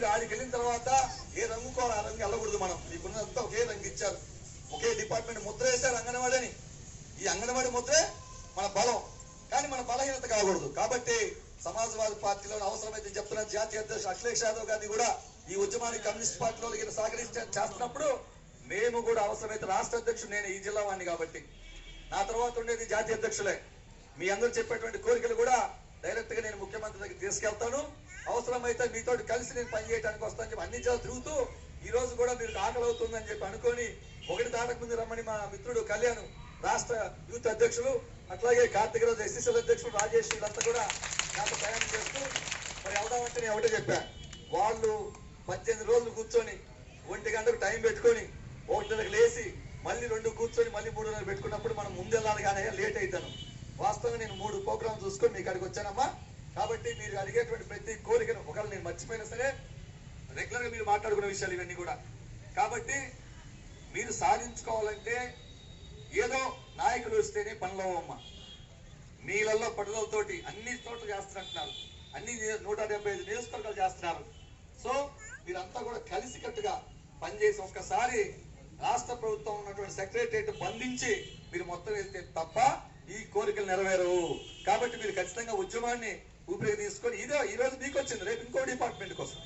మీరు ఆడికి వెళ్ళిన తర్వాత ఏ రంగుకో ఆ రంగు వెళ్ళకూడదు మనం. మీకున్నంతా ఒకే రంగు ఇచ్చారు. ఒకే డిపార్ట్మెంట్ ముద్ర వేశారు అంగన్వాడీ అని ఈ అంగన్వాడీ ముద్రే మన బలం. కానీ మన బలహీనత కాకూడదు. కాబట్టి సమాజ్వాదీ పార్టీలో అవసరమైతే చెప్తున్న జాతీయ అధ్యక్షుడు అఖిలేష్ యాదవ్ గారిని కూడా ఈ ఉద్యమానికి కమ్యూనిస్ట్ పార్టీలో ఈయన సహకరించి చేస్తున్నప్పుడు మేము కూడా అవసరమైతే రాష్ట్ర అధ్యక్షుడు నేను ఈ జిల్లా వాడిని కాబట్టి. నా తర్వాత ఉండేది జాతీయ అధ్యక్షులే. మీ అందరూ చెప్పేటువంటి కోరికలు కూడా డైరెక్ట్గా నేను ముఖ్యమంత్రి దగ్గర తీసుకెళ్తాను. అవసరమైతే మీతో కలిసి నేను పనిచేయడానికి వస్తానని చెప్పి అన్ని జిల్లాలు తిరుగుతూ ఈ రోజు కూడా మీరు ఆకలి అవుతుందని చెప్పి అనుకొని ఒకటి దాటకు ముందు రమ్మని మా మిత్రుడు కళ్యాణ్ రాష్ట్ర యూత్ అధ్యక్షులు అట్లాగే కార్తీక రోజు ఎస్సీసీల అధ్యక్షులు రాజేష్ వీళ్ళంతా కూడా నాకు ప్రయాణం చేస్తూ మరి అవుదామంటే నేను ఒకటే చెప్పా. వాళ్ళు పద్దెనిమిది రోజులు కూర్చొని ఒంటి గంటకు టైం పెట్టుకొని ఒకటిన్నరకు లేచి మళ్ళీ రెండు కూర్చొని మళ్ళీ మూడు నెలలు పెట్టుకున్నప్పుడు మనం ముందెళ్ళాలి కానీ లేట్ అవుతాను వాస్తవంగా నేను మూడు ప్రోగ్రామ్ చూసుకొని మీ ఇక్కడికి వచ్చానమ్మా. కాబట్టి మీరు అడిగేటువంటి ప్రతి కోరికను ఒకవేళ నేను మర్చిపోయినా సరే రెగ్యులర్గా మీరు మాట్లాడుకునే విషయాలు ఇవన్నీ కూడా. కాబట్టి మీరు సాధించుకోవాలంటే ఏదో నాయకులు వస్తేనే పనిలో అమ్మ మీలలో పట్టుదలతోటి అన్ని చోట్ల చేస్తున్నట్టున్నారు. అన్ని నూట డెబ్బై ఐదు నియోజకవర్గాలు చేస్తున్నారు. సో మీరంతా కూడా కలిసికట్టుగా పనిచేసి ఒక్కసారి రాష్ట్ర ప్రభుత్వం ఉన్నటువంటి సెక్రటరియట్ బంధించి మీరు మొత్తం వెళ్తే తప్ప ఈ కోరికలు నెరవేరవు. కాబట్టి మీరు ఖచ్చితంగా ఉద్యమాన్ని ఊపిరి తీసుకొని ఇదే ఈ రోజు మీకు వచ్చింది రేపు ఇంకో డిపార్ట్మెంట్ కోసం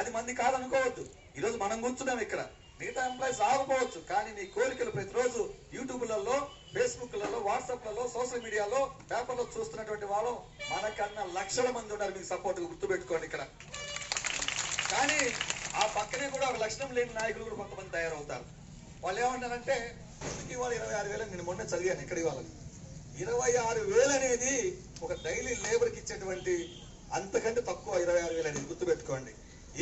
అది మంది కాదనుకోవద్దు. ఈ రోజు మనం కూర్చున్నాం ఇక్కడ. మిగతా ఎంప్లాయీస్ రాకపోవచ్చు కానీ మీ కోరికలు ప్రతిరోజు యూట్యూబ్లలో ఫేస్బుక్లలో వాట్సాప్లలో సోషల్ మీడియాలో పేపర్లో చూస్తున్నటువంటి వాళ్ళు మనకన్నా లక్షల మంది ఉన్నారు మీకు సపోర్ట్ గుర్తుపెట్టుకోండి ఇక్కడ. కానీ ఆ పక్కనే కూడా ఒక లక్షణం లేని నాయకులు కూడా కొంతమంది తయారవుతారు. వాళ్ళు ఏమంటారంటే ఇవాళ ఇరవై ఆరు వేలు నేను మొన్న చదివాను ఇక్కడ వాళ్ళకి? ఇరవై ఆరు వేలు అనేది ఒక డైలీ లేబర్కి ఇచ్చేటువంటి అంతకంటే తక్కువ ఇరవై ఆరు వేలు అనేది గుర్తుపెట్టుకోండి.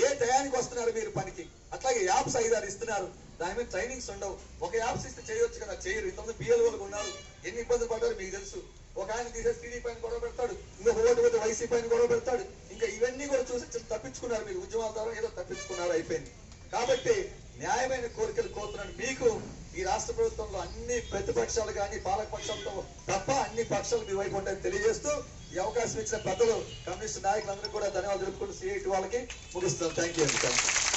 ఏ టయానికి వస్తున్నారు మీరు పనికి? అట్లాగే యాప్స్ ఐదారు ఇస్తున్నారు. దాని మీద ట్రైనింగ్స్ ఉండవు. ఒక యాప్స్ ఇస్తే చేయొచ్చు కదా? చేయరు. ఇంతమంది బిఎల్ఓలు ఉన్నారు ఎన్ని ఇబ్బందులు పడ్డారు మీకు తెలుసు? ఒక ఆయన తీసేసి టీడీ పైన గొడవ పెడతాడు. ఇంకొక ఓటు పోతే వైసీ పైన గొడవ పెడతాడు. ఇంకా ఇవన్నీ కూడా చూసి తప్పించుకున్నారు మీరు. ఉద్యమాల ద్వారా ఏదో తప్పించుకున్నారు అయిపోయింది. కాబట్టి న్యాయమైన కోరికలు కోరుతున్నాను. మీకు రాష్ట్ర ప్రభుత్వంలో అన్ని ప్రతిపక్షాలు కానీ పాలకపక్షాలతో తప్ప అన్ని పక్షాలు మీ వైపు ఉంటాయని తెలియజేస్తూ ఈ అవకాశం ఇచ్చిన పెద్దలు కమ్యూనిస్ట్ నాయకులందరూ కూడా ధన్యవాదాలు తెలుపుకుంటూ సిఐటి వాళ్ళకి ముగిస్తున్నాను థ్యాంక్ యూ